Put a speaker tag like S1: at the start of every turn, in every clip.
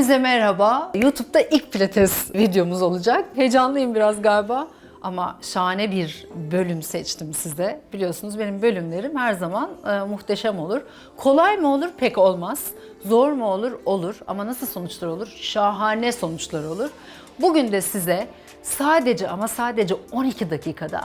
S1: Hepinize merhaba. YouTube'da ilk pilates videomuz olacak. Heyecanlıyım biraz galiba. Ama şahane bir bölüm seçtim size. Biliyorsunuz benim bölümlerim her zaman e, muhteşem olur. Kolay mı olur? Pek olmaz. Zor mu olur? Olur. Ama nasıl sonuçlar olur? Şahane sonuçlar olur. Bugün de size sadece ama sadece 12 dakikada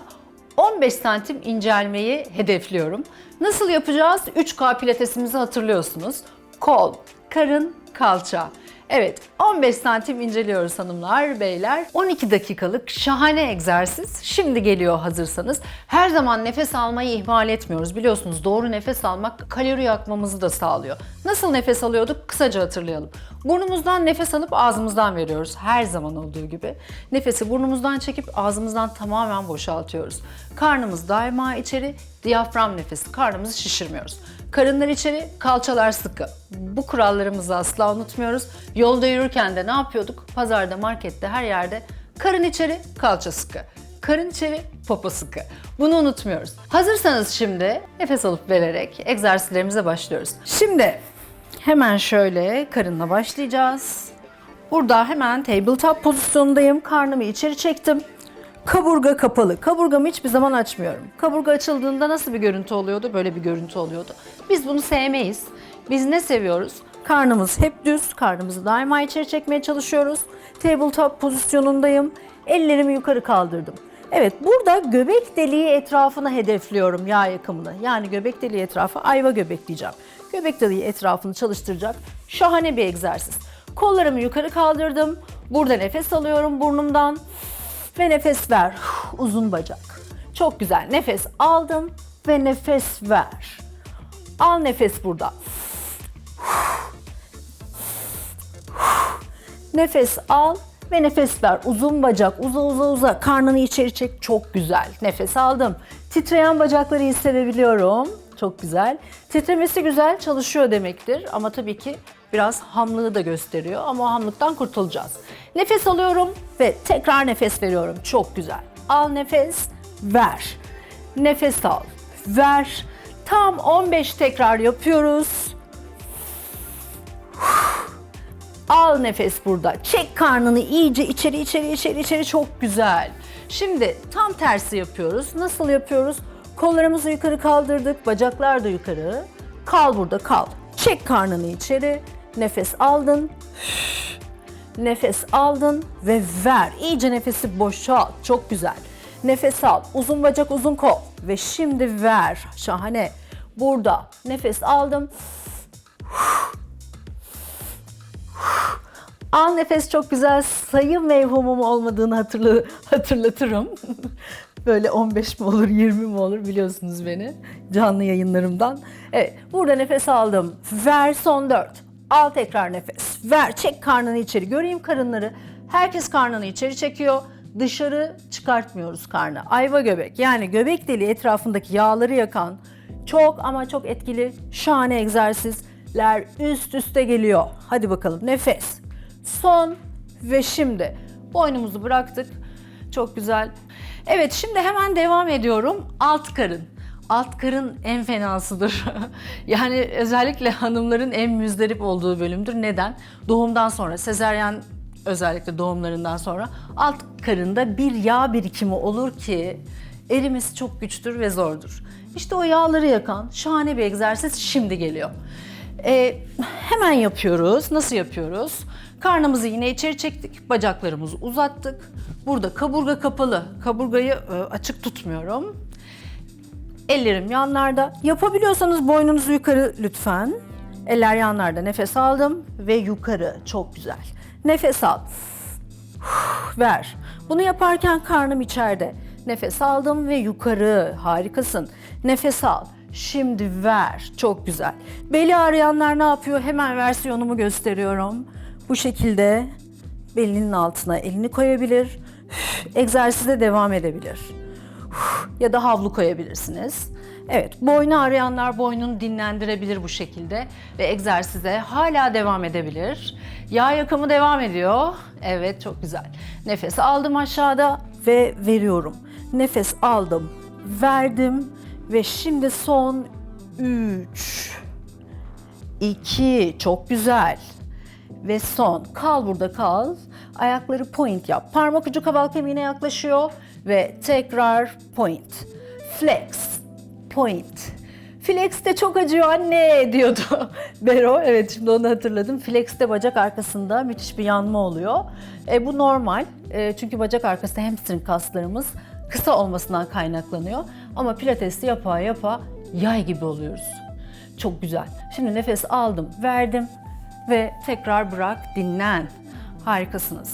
S1: 15 santim incelmeyi hedefliyorum. Nasıl yapacağız? 3K pilatesimizi hatırlıyorsunuz. Kol, karın, kalça. Evet 15 santim inceliyoruz hanımlar, beyler. 12 dakikalık şahane egzersiz. Şimdi geliyor hazırsanız. Her zaman nefes almayı ihmal etmiyoruz. Biliyorsunuz doğru nefes almak kalori yakmamızı da sağlıyor. Nasıl nefes alıyorduk? Kısaca hatırlayalım. Burnumuzdan nefes alıp ağzımızdan veriyoruz. Her zaman olduğu gibi. Nefesi burnumuzdan çekip ağzımızdan tamamen boşaltıyoruz. Karnımız daima içeri, diyafram nefesi. Karnımızı şişirmiyoruz. Karınlar içeri, kalçalar sıkı. Bu kurallarımızı asla unutmuyoruz. Yolda yürürken de ne yapıyorduk? Pazarda, markette, her yerde karın içeri, kalça sıkı. Karın içeri, popo sıkı. Bunu unutmuyoruz. Hazırsanız şimdi nefes alıp vererek egzersizlerimize başlıyoruz. Şimdi hemen şöyle karınla başlayacağız. Burada hemen tabletop pozisyondayım. Karnımı içeri çektim. Kaburga kapalı. Kaburgamı hiçbir zaman açmıyorum. Kaburga açıldığında nasıl bir görüntü oluyordu? Böyle bir görüntü oluyordu. Biz bunu sevmeyiz. Biz ne seviyoruz? Karnımız hep düz. Karnımızı daima içeri çekmeye çalışıyoruz. Tabletop pozisyonundayım. Ellerimi yukarı kaldırdım. Evet burada göbek deliği etrafına hedefliyorum yağ yakımını. Yani göbek deliği etrafı ayva göbek diyeceğim. Göbek deliği etrafını çalıştıracak şahane bir egzersiz. Kollarımı yukarı kaldırdım. Burada nefes alıyorum burnumdan ve nefes ver. Uzun bacak. Çok güzel. Nefes aldım ve nefes ver. Al nefes burada. Nefes al ve nefes ver. Uzun bacak, uza uza uza. Karnını içeri çek. Çok güzel. Nefes aldım. Titreyen bacakları hissedebiliyorum. Çok güzel. Titremesi güzel, çalışıyor demektir. Ama tabii ki biraz hamlığı da gösteriyor. Ama o hamlıktan kurtulacağız. Nefes alıyorum ve tekrar nefes veriyorum. Çok güzel. Al nefes, ver. Nefes al, ver. Tam 15 tekrar yapıyoruz. Al nefes burada. Çek karnını iyice içeri içeri içeri içeri çok güzel. Şimdi tam tersi yapıyoruz. Nasıl yapıyoruz? Kollarımızı yukarı kaldırdık. Bacaklar da yukarı. Kal burada kal. Çek karnını içeri. Nefes aldın. Nefes aldın ve ver. İyice nefesi boşalt. Çok güzel. Nefes al. Uzun bacak, uzun kol. Ve şimdi ver. Şahane. Burada nefes aldım. Al nefes çok güzel. Sayı mevhumum olmadığını hatırla, hatırlatırım. Böyle 15 mi olur, 20 mi olur biliyorsunuz beni canlı yayınlarımdan. Evet, burada nefes aldım. Ver son 4. Al tekrar nefes. Ver, çek karnını içeri. Göreyim karınları. Herkes karnını içeri çekiyor. Dışarı çıkartmıyoruz karnı. Ayva göbek yani göbek deliği etrafındaki yağları yakan çok ama çok etkili şahane egzersizler üst üste geliyor. Hadi bakalım nefes. Son ve şimdi. Boynumuzu bıraktık. Çok güzel. Evet şimdi hemen devam ediyorum. Alt karın. Alt karın en fenasıdır. yani özellikle hanımların en müzdarip olduğu bölümdür. Neden? Doğumdan sonra, sezeryan özellikle doğumlarından sonra alt karında bir yağ birikimi olur ki erimesi çok güçtür ve zordur. İşte o yağları yakan şahane bir egzersiz şimdi geliyor. Ee, hemen yapıyoruz. Nasıl yapıyoruz? Karnımızı yine içeri çektik, bacaklarımızı uzattık. Burada kaburga kapalı. Kaburgayı e, açık tutmuyorum. Ellerim yanlarda. Yapabiliyorsanız boynunuzu yukarı lütfen. Eller yanlarda. Nefes aldım ve yukarı. Çok güzel. Nefes al. Ver. Bunu yaparken karnım içeride. Nefes aldım ve yukarı. Harikasın. Nefes al. Şimdi ver. Çok güzel. Beli ağrıyanlar ne yapıyor? Hemen versiyonumu gösteriyorum. Bu şekilde belinin altına elini koyabilir. Egzersize devam edebilir. Ya da havlu koyabilirsiniz. Evet, boynu ağrıyanlar boynunu dinlendirebilir bu şekilde ve egzersize hala devam edebilir. Yağ yakımı devam ediyor. Evet, çok güzel. Nefes aldım aşağıda ve veriyorum. Nefes aldım, verdim ve şimdi son 3 2 çok güzel. ve son. Kal burada kal. Ayakları point yap. Parmak ucu kaval kemiğine yaklaşıyor ve tekrar point. Flex, point. Flex de çok acıyor anne diyordu Bero. Evet şimdi onu hatırladım. Flex de bacak arkasında müthiş bir yanma oluyor. E, bu normal. E, çünkü bacak arkası hamstring kaslarımız kısa olmasından kaynaklanıyor. Ama pilatesi yapa yapa yay gibi oluyoruz. Çok güzel. Şimdi nefes aldım, verdim ve tekrar bırak, dinlen. Harikasınız.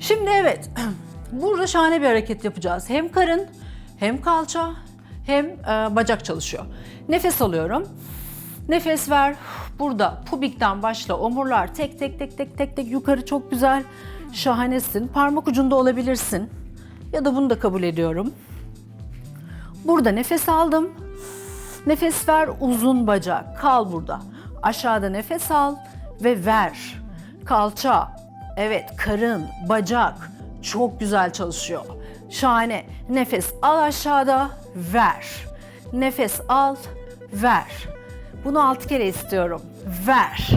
S1: Şimdi evet, burada şahane bir hareket yapacağız. Hem karın, hem kalça, hem e, bacak çalışıyor. Nefes alıyorum. Nefes ver. Burada pubikten başla. Omurlar tek tek tek tek tek tek yukarı çok güzel. Şahanesin. Parmak ucunda olabilirsin. Ya da bunu da kabul ediyorum. Burada nefes aldım. Nefes ver uzun bacak. Kal burada. Aşağıda nefes al ve ver. Kalça. Evet karın, bacak çok güzel çalışıyor. Şahane. Nefes al aşağıda, ver. Nefes al, ver. Bunu altı kere istiyorum. Ver.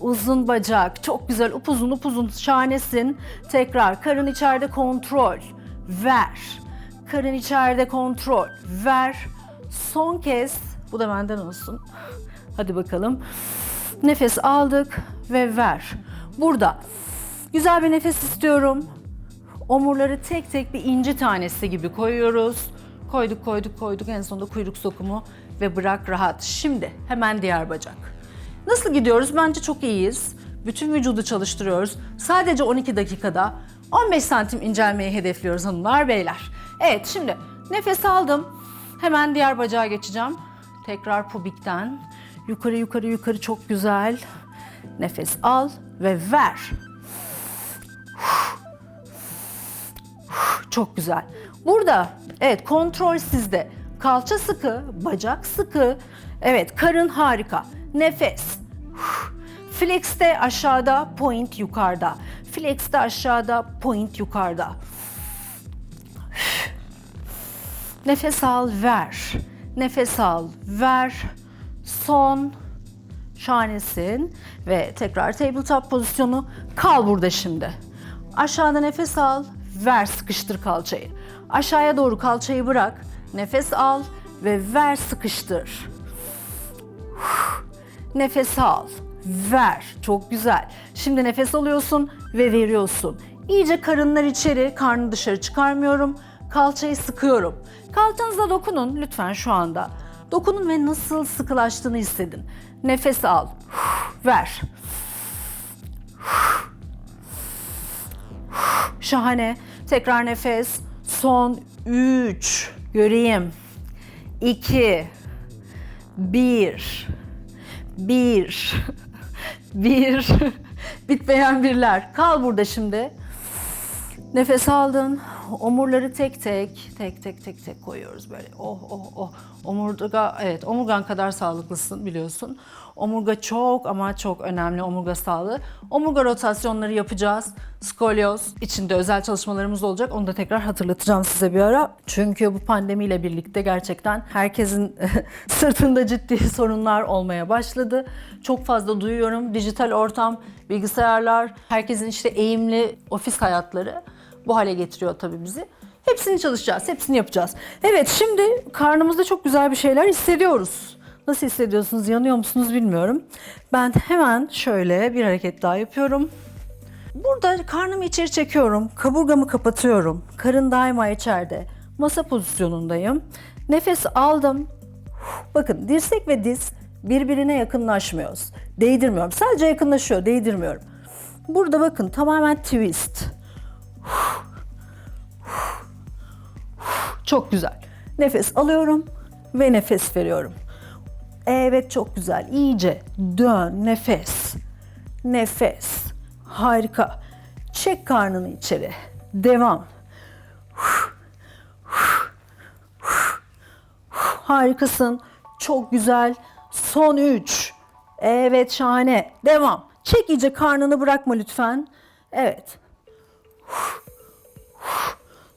S1: Uzun bacak, çok güzel, upuzun upuzun, şahanesin. Tekrar karın içeride kontrol. Ver. Karın içeride kontrol. Ver. Son kez, bu da benden olsun. Hadi bakalım. Nefes aldık ve ver. Burada güzel bir nefes istiyorum. Omurları tek tek bir inci tanesi gibi koyuyoruz. Koyduk koyduk koyduk en sonunda kuyruk sokumu ve bırak rahat. Şimdi hemen diğer bacak. Nasıl gidiyoruz? Bence çok iyiyiz. Bütün vücudu çalıştırıyoruz. Sadece 12 dakikada 15 santim incelmeyi hedefliyoruz hanımlar beyler. Evet şimdi nefes aldım. Hemen diğer bacağa geçeceğim. Tekrar pubikten. Yukarı yukarı yukarı çok güzel. Nefes al ve ver. Çok güzel. Burada evet kontrol sizde. Kalça sıkı, bacak sıkı. Evet karın harika. Nefes. Flex de aşağıda, point yukarıda. Flex de aşağıda, point yukarıda. Nefes al, ver. Nefes al, ver. Son. Şahanesin. Ve tekrar tabletop pozisyonu. Kal burada şimdi. Aşağıda nefes al, ver sıkıştır kalçayı. Aşağıya doğru kalçayı bırak. Nefes al ve ver sıkıştır. Nefes al, ver. Çok güzel. Şimdi nefes alıyorsun ve veriyorsun. İyice karınlar içeri, karnı dışarı çıkarmıyorum. Kalçayı sıkıyorum. Kalçanıza dokunun lütfen şu anda. Dokunun ve nasıl sıkılaştığını hissedin. Nefes al, ver. Şahane. Tekrar nefes. Son 3. Göreyim. 2. 1. 1. 1. Bitmeyen birler. Kal burada şimdi. Nefes aldın. Omurları tek tek, tek tek tek tek koyuyoruz böyle. Oh oh oh. Omurga, evet omurgan kadar sağlıklısın biliyorsun. Omurga çok ama çok önemli omurga sağlığı. Omurga rotasyonları yapacağız. Skolyoz içinde özel çalışmalarımız olacak. Onu da tekrar hatırlatacağım size bir ara. Çünkü bu pandemiyle birlikte gerçekten herkesin sırtında ciddi sorunlar olmaya başladı. Çok fazla duyuyorum. Dijital ortam, bilgisayarlar, herkesin işte eğimli ofis hayatları bu hale getiriyor tabii bizi. Hepsini çalışacağız, hepsini yapacağız. Evet şimdi karnımızda çok güzel bir şeyler hissediyoruz. Nasıl hissediyorsunuz, yanıyor musunuz bilmiyorum. Ben hemen şöyle bir hareket daha yapıyorum. Burada karnımı içeri çekiyorum, kaburgamı kapatıyorum. Karın daima içeride. Masa pozisyonundayım. Nefes aldım. Bakın dirsek ve diz birbirine yakınlaşmıyoruz. Değdirmiyorum. Sadece yakınlaşıyor, değdirmiyorum. Burada bakın tamamen twist. Çok güzel. Nefes alıyorum ve nefes veriyorum. Evet çok güzel. İyice dön nefes. Nefes. Harika. Çek karnını içeri. Devam. Harikasın. Çok güzel. Son 3. Evet şahane. Devam. Çek iyice karnını bırakma lütfen. Evet.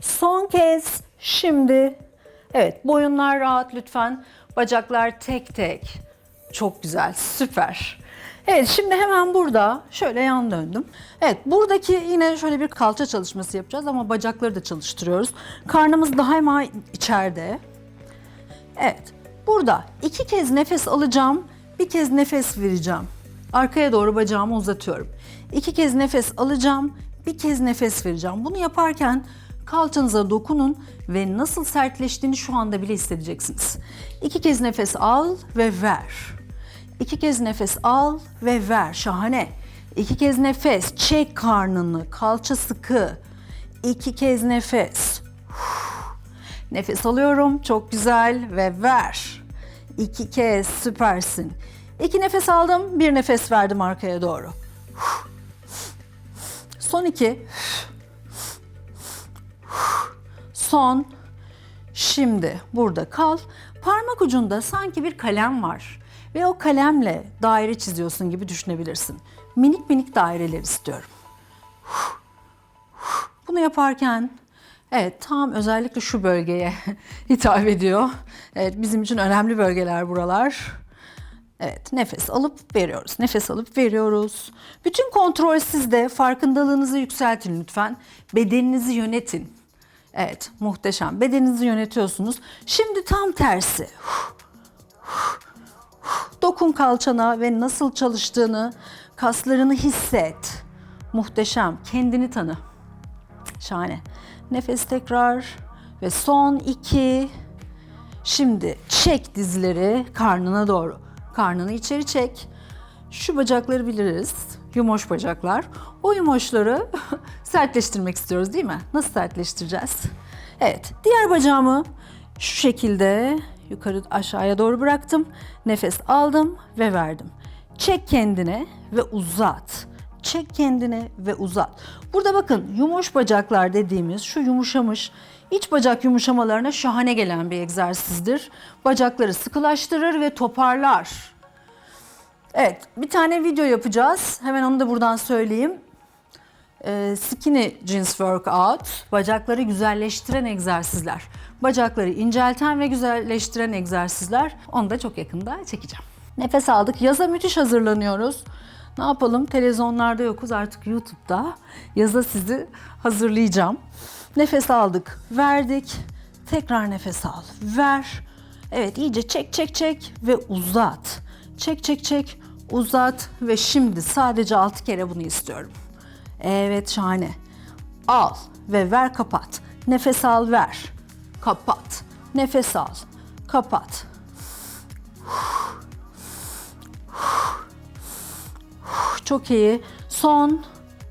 S1: Son kez şimdi. Evet boyunlar rahat lütfen. Bacaklar tek tek. Çok güzel süper. Evet şimdi hemen burada şöyle yan döndüm. Evet buradaki yine şöyle bir kalça çalışması yapacağız ama bacakları da çalıştırıyoruz. Karnımız daima içeride. Evet burada iki kez nefes alacağım, bir kez nefes vereceğim. Arkaya doğru bacağımı uzatıyorum. İki kez nefes alacağım, bir kez nefes vereceğim. Bunu yaparken kalçanıza dokunun ve nasıl sertleştiğini şu anda bile hissedeceksiniz. İki kez nefes al ve ver. İki kez nefes al ve ver. Şahane. İki kez nefes. Çek karnını. Kalça sıkı. İki kez nefes. Nefes alıyorum. Çok güzel ve ver. İki kez süpersin. İki nefes aldım. Bir nefes verdim arkaya doğru. Son iki. Son. Şimdi burada kal. Parmak ucunda sanki bir kalem var. Ve o kalemle daire çiziyorsun gibi düşünebilirsin. Minik minik daireler istiyorum. Bunu yaparken evet tam özellikle şu bölgeye hitap ediyor. Evet bizim için önemli bölgeler buralar. Evet nefes alıp veriyoruz. Nefes alıp veriyoruz. Bütün kontrol sizde. Farkındalığınızı yükseltin lütfen. Bedeninizi yönetin. Evet muhteşem. Bedeninizi yönetiyorsunuz. Şimdi tam tersi. Dokun kalçana ve nasıl çalıştığını, kaslarını hisset. Muhteşem. Kendini tanı. Şahane. Nefes tekrar ve son iki. Şimdi çek dizleri karnına doğru. Karnını içeri çek. Şu bacakları biliriz. Yumoş bacaklar. O yumoşları sertleştirmek istiyoruz değil mi? Nasıl sertleştireceğiz? Evet. Diğer bacağımı şu şekilde yukarı aşağıya doğru bıraktım. Nefes aldım ve verdim. Çek kendine ve uzat. Çek kendine ve uzat. Burada bakın yumuş bacaklar dediğimiz şu yumuşamış iç bacak yumuşamalarına şahane gelen bir egzersizdir. Bacakları sıkılaştırır ve toparlar. Evet, bir tane video yapacağız. Hemen onu da buradan söyleyeyim. Ee, skinny jeans workout, bacakları güzelleştiren egzersizler. Bacakları incelten ve güzelleştiren egzersizler. Onu da çok yakında çekeceğim. Nefes aldık. Yaza müthiş hazırlanıyoruz. Ne yapalım? Televizyonlarda yokuz artık YouTube'da. Yaza sizi hazırlayacağım. Nefes aldık, verdik. Tekrar nefes al, ver. Evet iyice çek çek çek ve uzat. Çek çek çek, uzat ve şimdi sadece 6 kere bunu istiyorum. Evet şahane. Al ve ver kapat. Nefes al ver. Kapat. Nefes al. Kapat. Çok iyi. Son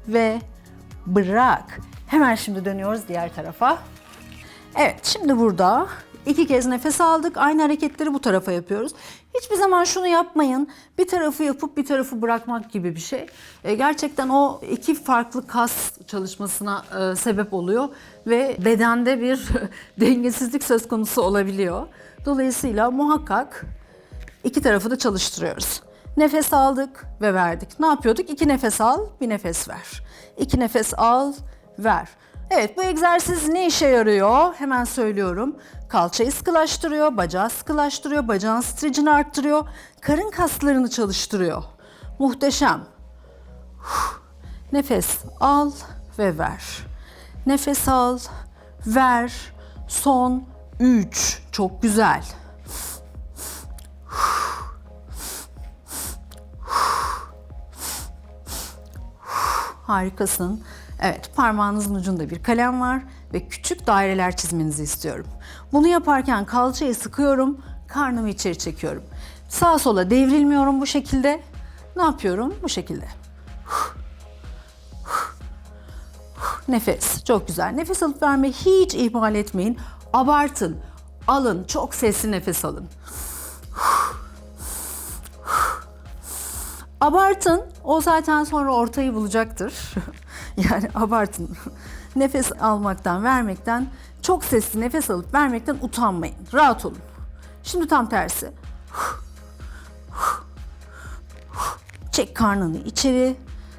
S1: ve bırak. Hemen şimdi dönüyoruz diğer tarafa. Evet şimdi burada iki kez nefes aldık. Aynı hareketleri bu tarafa yapıyoruz. Hiçbir zaman şunu yapmayın. Bir tarafı yapıp bir tarafı bırakmak gibi bir şey. E, gerçekten o iki farklı kas çalışmasına e, sebep oluyor ve bedende bir dengesizlik söz konusu olabiliyor. Dolayısıyla muhakkak iki tarafı da çalıştırıyoruz. Nefes aldık ve verdik. Ne yapıyorduk? İki nefes al, bir nefes ver. İki nefes al, ver. Evet bu egzersiz ne işe yarıyor? Hemen söylüyorum. Kalçayı sıkılaştırıyor, bacağı sıkılaştırıyor, bacağın streçini arttırıyor, karın kaslarını çalıştırıyor. Muhteşem. Nefes al ve ver. Nefes al, ver. Son 3. Çok güzel. Harikasın. Evet, parmağınızın ucunda bir kalem var ve küçük daireler çizmenizi istiyorum. Bunu yaparken kalçayı sıkıyorum, karnımı içeri çekiyorum. Sağa sola devrilmiyorum bu şekilde. Ne yapıyorum? Bu şekilde. Nefes. Çok güzel. Nefes alıp vermeyi hiç ihmal etmeyin. Abartın. Alın. Çok sesli nefes alın. Abartın. O zaten sonra ortayı bulacaktır. yani abartın. Nefes almaktan, vermekten, çok sesli nefes alıp vermekten utanmayın. Rahat olun. Şimdi tam tersi. Çek karnını içeri.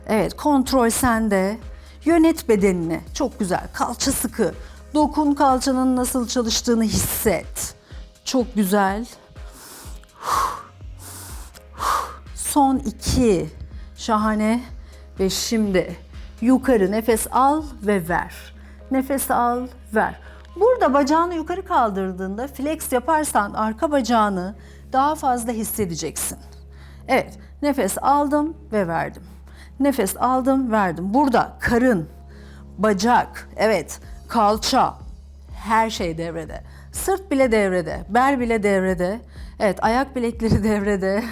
S1: Evet, kontrol sende. Yönet bedenini. Çok güzel. Kalça sıkı. Dokun kalçanın nasıl çalıştığını hisset. Çok güzel. Son iki. Şahane. Ve şimdi yukarı nefes al ve ver. Nefes al, ver. Burada bacağını yukarı kaldırdığında flex yaparsan arka bacağını daha fazla hissedeceksin. Evet, nefes aldım ve verdim. Nefes aldım, verdim. Burada karın, bacak, evet, kalça, her şey devrede. Sırt bile devrede, bel bile devrede. Evet, ayak bilekleri devrede.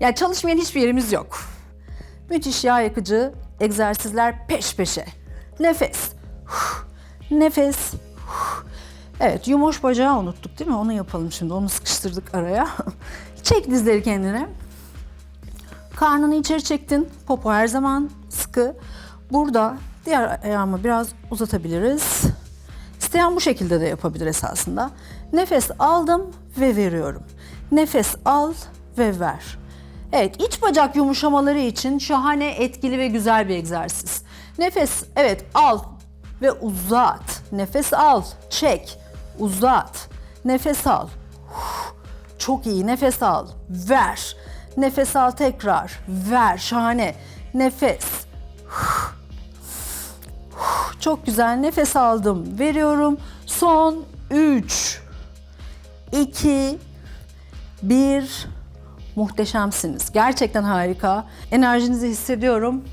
S1: yani çalışmayan hiçbir yerimiz yok. Müthiş yağ yakıcı egzersizler peş peşe. Nefes. Nefes. Evet, yumuş bacağı unuttuk değil mi? Onu yapalım şimdi. Onu sıkıştırdık araya. Çek dizleri kendine. Karnını içeri çektin. Popo her zaman sıkı. Burada diğer ayağımı biraz uzatabiliriz. İsteyen bu şekilde de yapabilir esasında. Nefes aldım ve veriyorum. Nefes al ve ver. Evet, iç bacak yumuşamaları için şahane, etkili ve güzel bir egzersiz. Nefes, evet al ve uzat. Nefes al, çek, uzat. Nefes al. Çok iyi. Nefes al. Ver. Nefes al tekrar. Ver. Şahane. Nefes. Çok güzel. Nefes aldım. Veriyorum. Son 3 2 1 Muhteşemsiniz. Gerçekten harika. Enerjinizi hissediyorum.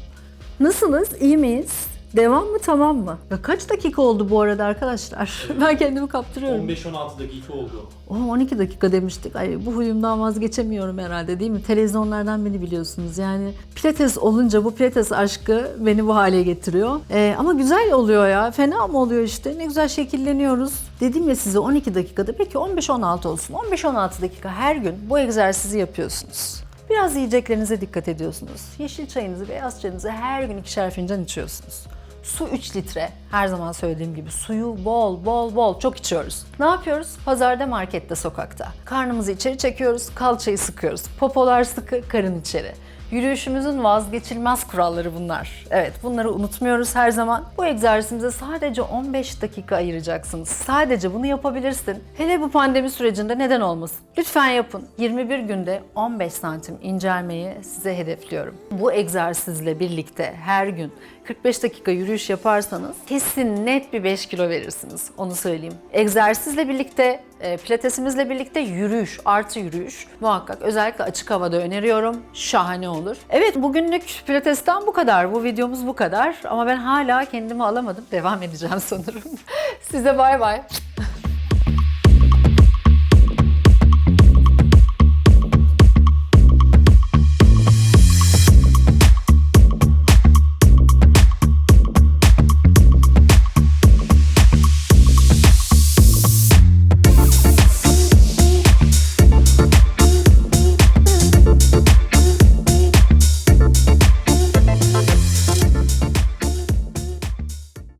S1: Nasılsınız? İyi miyiz? Devam mı tamam mı? Ya kaç dakika oldu bu arada arkadaşlar? Ben kendimi kaptırıyorum.
S2: 15-16 dakika oldu.
S1: Oh, 12 dakika demiştik. Ay bu huyumdan vazgeçemiyorum herhalde değil mi? Televizyonlardan beni biliyorsunuz. Yani pilates olunca bu pilates aşkı beni bu hale getiriyor. Ee, ama güzel oluyor ya. Fena mı oluyor işte? Ne güzel şekilleniyoruz. Dedim ya size 12 dakikada. Peki 15-16 olsun. 15-16 dakika her gün bu egzersizi yapıyorsunuz. Biraz yiyeceklerinize dikkat ediyorsunuz. Yeşil çayınızı, beyaz çayınızı her gün ikişer fincan içiyorsunuz. Su 3 litre. Her zaman söylediğim gibi suyu bol bol bol çok içiyoruz. Ne yapıyoruz? Pazarda, markette, sokakta. Karnımızı içeri çekiyoruz, kalçayı sıkıyoruz. Popolar sıkı, karın içeri. Yürüyüşümüzün vazgeçilmez kuralları bunlar. Evet bunları unutmuyoruz her zaman. Bu egzersizimize sadece 15 dakika ayıracaksınız. Sadece bunu yapabilirsin. Hele bu pandemi sürecinde neden olmasın? Lütfen yapın. 21 günde 15 santim incelmeyi size hedefliyorum. Bu egzersizle birlikte her gün 45 dakika yürüyüş yaparsanız kesin net bir 5 kilo verirsiniz. Onu söyleyeyim. Egzersizle birlikte, e, pilatesimizle birlikte yürüyüş, artı yürüyüş muhakkak özellikle açık havada öneriyorum. Şahane olur. Evet bugünlük pilatesten bu kadar. Bu videomuz bu kadar. Ama ben hala kendimi alamadım. Devam edeceğim sanırım. Size bay bay.